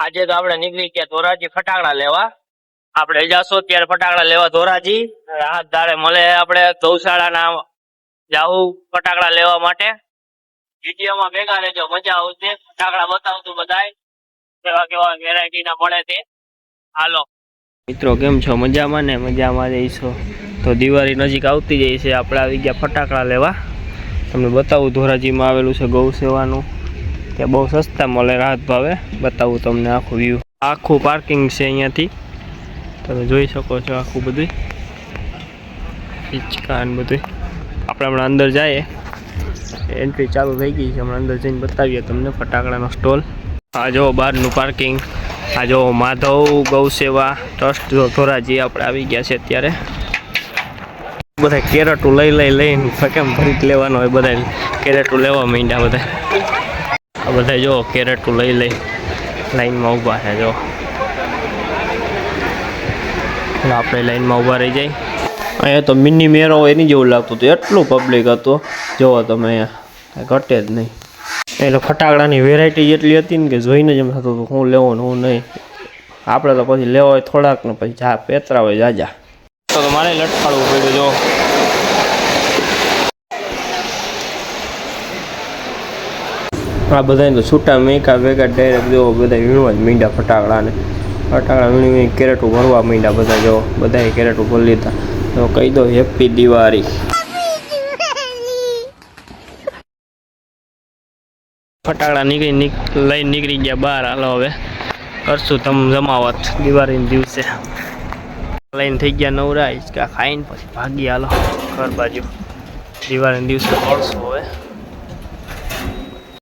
આજે તો આપણે નીકળી ગયા ધોરાજી ફટાકડા લેવા. આપણે જાશો ત્યારે ફટાકડા લેવા ધોરાજી. રાહત દાડે મળે આપણે ગૌશાળાના જાવું ફટાકડા લેવા માટે. વિડીયોમાં ભેગા રહેજો મજા આવશે. ફટાકડા બતાવતું બધાય. કેવા કેવા વેરાયટી ના મળે તે હાલો. મિત્રો કેમ છો? મજામાં ને? મજામાં જઈશો તો દિવાળી નજીક આવતી જાય છે. આપણે આવી ગયા ફટાકડા લેવા. તમને બતાવું ધોરાજીમાં આવેલું છે ગૌ સેવાનું ત્યાં બહુ સસ્તા મળે રાહત ભાવે. બતાવું તમને આખું વ્યૂ આખું પાર્કિંગ છે અહીંયાથી. તમે જોઈ શકો છો આખું બધું હિંચકા બધું આપણે હમણાં અંદર જઈએ. એન્ટ્રી ચાલુ થઈ ગઈ છે. હમણાં અંદર જઈને બતાવીએ તમને ફટાકડાનો સ્ટોલ આ જો બહારનું પાર્કિંગ આ જો માધવ ગૌસેવા ટ્રસ્ટ ધોરાજી આપણે આવી ગયા છે અત્યારે. બધા કેરેટું લઈ લઈ લઈને કેમ ફરી લેવાનો હોય બધા કેરેટું લેવા માંડ્યા બધા બધા જો કેરેટું લઈ લઈ. લાઈનમાં ઊભા છે, જો. આપણે લાઈનમાં ઊભા રહી જાય. અહીંયા તો મિની મેરો એની જેવું લાગતું હતું. એટલું પબ્લિક હતું. જોવો તમે અહીંયા. ઘટે જ નહીં. એટલે ફટાકડાની વેરાયટી જેટલી હતી ને કે જોઈને જ એમ થતું હતું હું લેવો ને હું નહીં. આપણે તો પછી લેવો હોય થોડાક ને પછી જા, પેતરા હોય જાજા તો મારે લટકાડવું પડ્યું, જો. આ બધાને તો છૂટા મેકા ભેગા ડાયરેક્ટ જો બધા વીણવા જ મીંડા ફટાકડાને ફટાકડા વીણી વીણી કેરેટું ભરવા મીંડા બધા જો બધાએ કેરેટું ભરી લીધા. તો કહી દો હેપી દિવાળી. ફટાકડા નીકળી નીક લઈને નીકળી ગયા બહાર હાલો હવે. કરશું તમ જમાવત દિવાળીના દિવસે. લઈને થઈ ગયા નવરા હિંચકા ખાઈને પછી ભાગી હાલો. ઘર બાજુ. દિવાળીના દિવસે મળશું